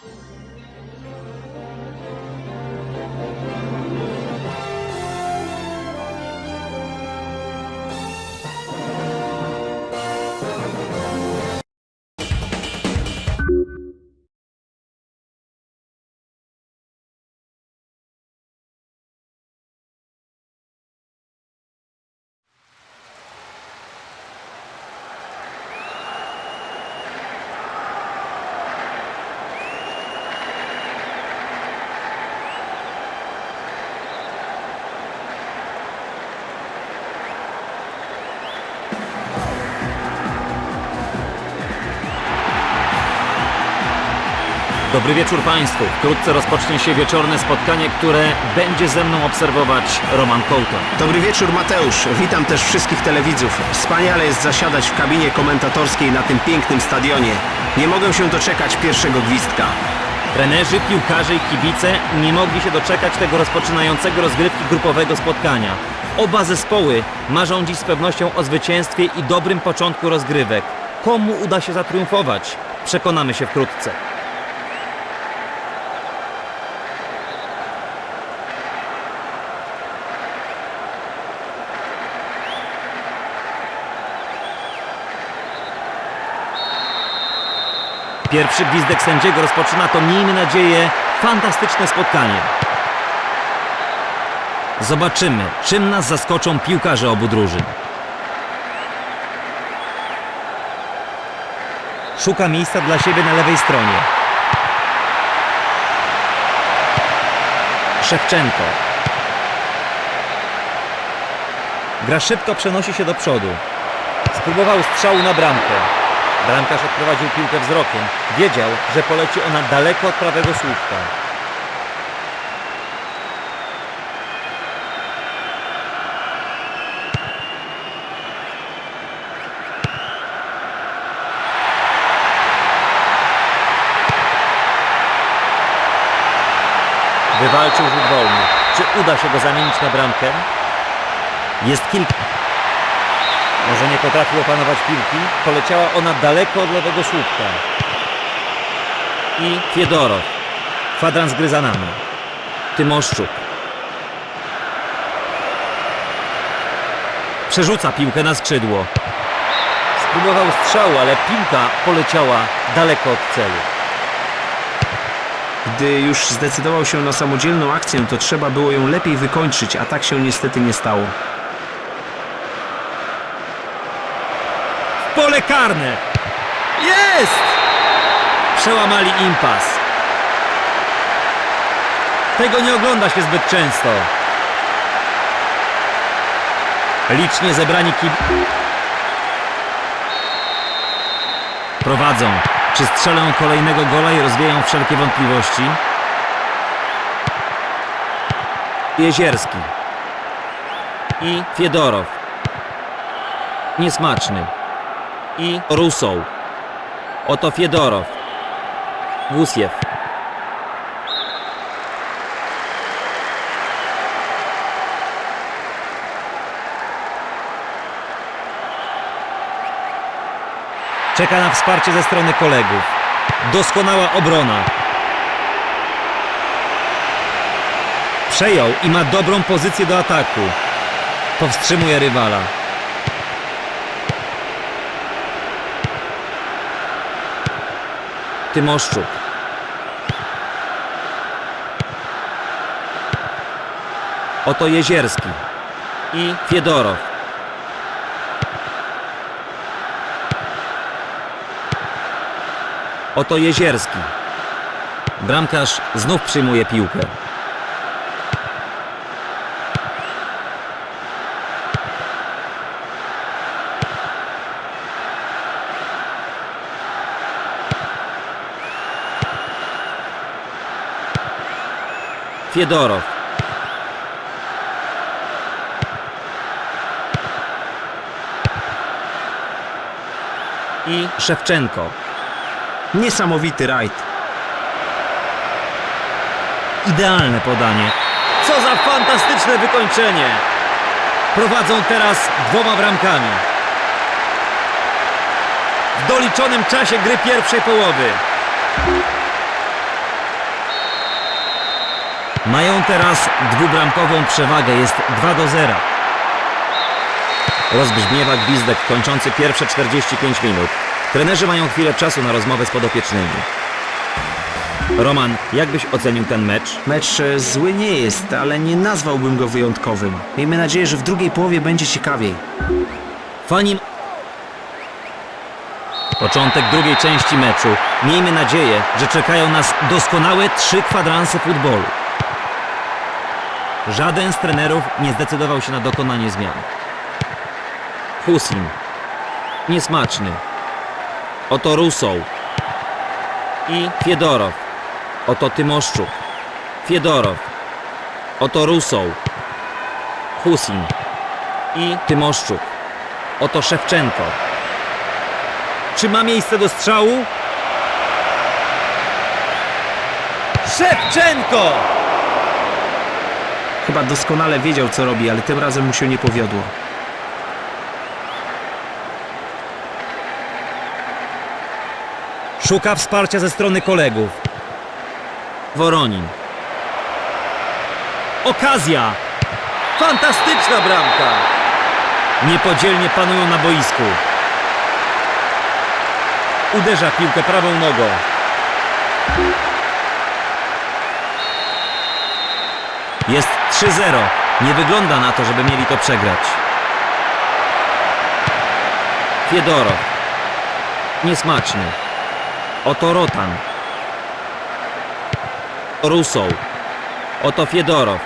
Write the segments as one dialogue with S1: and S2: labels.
S1: Thank you. Dobry wieczór Państwu. Wkrótce rozpocznie się wieczorne spotkanie, które będzie ze mną obserwować Roman Kołton.
S2: Dobry wieczór Mateusz, witam też wszystkich telewidzów. Wspaniale jest zasiadać w kabinie komentatorskiej na tym pięknym stadionie. Nie mogę się doczekać pierwszego gwizdka.
S1: Trenerzy, piłkarze i kibice nie mogli się doczekać tego rozpoczynającego rozgrywki grupowego spotkania. Oba zespoły marzą dziś z pewnością o zwycięstwie i dobrym początku rozgrywek. Komu uda się zatriumfować? Przekonamy się wkrótce. Pierwszy gwizdek sędziego rozpoczyna to, miejmy nadzieję, fantastyczne spotkanie. Zobaczymy, czym nas zaskoczą piłkarze obu drużyn. Szuka miejsca dla siebie na lewej stronie. Szewczenko. Gra szybko przenosi się do przodu. Spróbował strzału na bramkę. Bramkarz odprowadził piłkę wzrokiem. Wiedział, że poleci ona daleko od prawego słupka. Wywalczył rzut wolny. Czy uda się go zamienić na bramkę? Jest kilka. Może nie potrafił opanować piłki. Poleciała ona daleko od lewego słupka. I Fiedorow. Kwadrans gry za nami. Tymoszczuk. Przerzuca piłkę na skrzydło. Spróbował strzału, ale piłka poleciała daleko od celu.
S2: Gdy już zdecydował się na samodzielną akcję, to trzeba było ją lepiej wykończyć, a tak się niestety nie stało.
S1: Karne! Jest! Przełamali impas. Tego nie ogląda się zbyt często. Licznie zebrani kib... Prowadzą. Czy strzelą kolejnego gola i rozwieją wszelkie wątpliwości? Jezierski. I Fiedorow. Niesmaczny i Rusow. Oto Fiedorow. Gusiew. Czeka na wsparcie ze strony kolegów. Doskonała obrona. Przejął i ma dobrą pozycję do ataku. Powstrzymuje rywala. Tymoszczuk. Oto Jezierski i Fiedorow. Oto Jezierski. Bramkarz znów przyjmuje piłkę. Fiedorow. I Szewczenko.
S2: Niesamowity rajd.
S1: Idealne podanie. Co za fantastyczne wykończenie! Prowadzą teraz dwoma bramkami. W doliczonym czasie gry pierwszej połowy. Mają teraz dwubramkową przewagę, jest 2 do 0. Rozbrzmiewa gwizdek kończący pierwsze 45 minut. Trenerzy mają chwilę czasu na rozmowę z podopiecznymi. Roman, jak byś ocenił ten mecz?
S2: Mecz e, zły nie jest, ale nie nazwałbym go wyjątkowym. Miejmy nadzieję, że w drugiej połowie będzie ciekawiej.
S1: Fani... Początek drugiej części meczu. Miejmy nadzieję, że czekają nas doskonałe trzy kwadranse futbolu. Żaden z trenerów nie zdecydował się na dokonanie zmian. Husin. Niesmaczny. Oto Rusoł. I Fiedorow. Oto Tymoszczuk. Fiedorow. Oto Rusoł. Husin. I Tymoszczuk. Oto Szewczenko. Czy ma miejsce do strzału? Szewczenko!
S2: Chyba doskonale wiedział, co robi, ale tym razem mu się nie powiodło.
S1: Szuka wsparcia ze strony kolegów. Woronin. Okazja! Fantastyczna bramka! Niepodzielnie panują na boisku. Uderza piłkę prawą nogą. Jest 3-0. Nie wygląda na to, żeby mieli to przegrać. Fiedorow. Niesmaczny. Oto Rotan. Rusoł. Oto Fiedorow.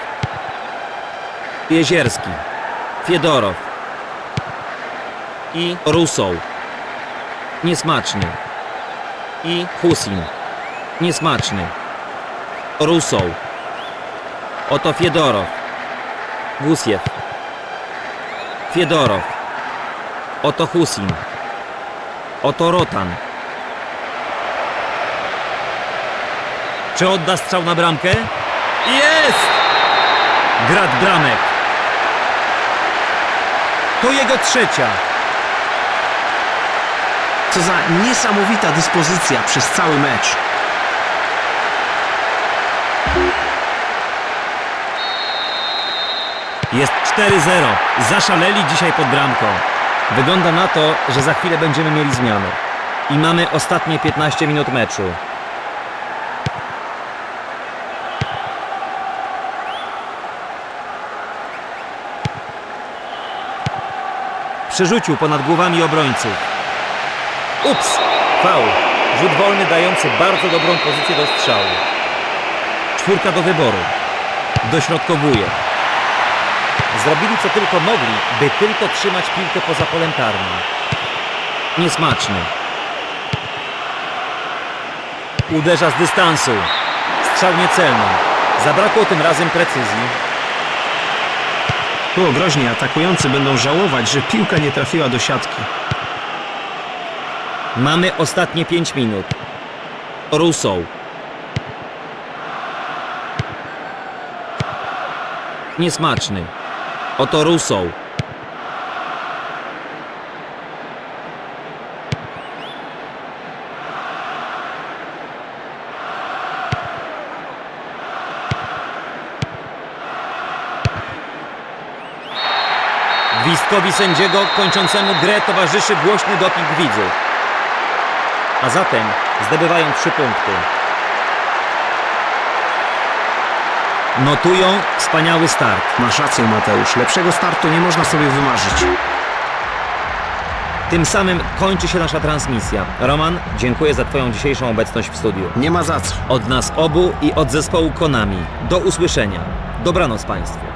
S1: Jezierski. Fiedorow. I Rusoł. Niesmaczny. I Husin. Niesmaczny. Rusoł. Oto Fiedorow. Gusiew. Fiedorow. Oto Husin. Oto Rotan. Czy odda strzał na bramkę? Jest! Grad bramek. To jego trzecia.
S2: Co za niesamowita dyspozycja przez cały mecz.
S1: Jest 4-0. Zaszaleli dzisiaj pod bramką. Wygląda na to, że za chwilę będziemy mieli zmianę. I mamy ostatnie 15 minut meczu. Przerzucił ponad głowami obrońców. Ups! Faul. Rzut wolny dający bardzo dobrą pozycję do strzału. Czwórka do wyboru. Dośrodkowuje. Zrobili co tylko mogli, by tylko trzymać piłkę poza polem karnym. Niesmaczny. Uderza z dystansu. Strzał niecelny. Zabrakło tym razem precyzji.
S2: Było groźnie, atakujący będą żałować, że piłka nie trafiła do siatki.
S1: Mamy ostatnie 5 minut. Rusoł. Niesmaczny. Oto Rusoł. Gwizdkowi sędziego kończącemu grę towarzyszy głośny doping widzów. A zatem zdobywają trzy punkty. Notują wspaniały start.
S2: Masz rację, Mateusz. Lepszego startu nie można sobie wymarzyć.
S1: Tym samym kończy się nasza transmisja. Roman, dziękuję za Twoją dzisiejszą obecność w studiu.
S2: Nie ma za co.
S1: Od nas obu i od zespołu Konami. Do usłyszenia. Dobranoc Państwu.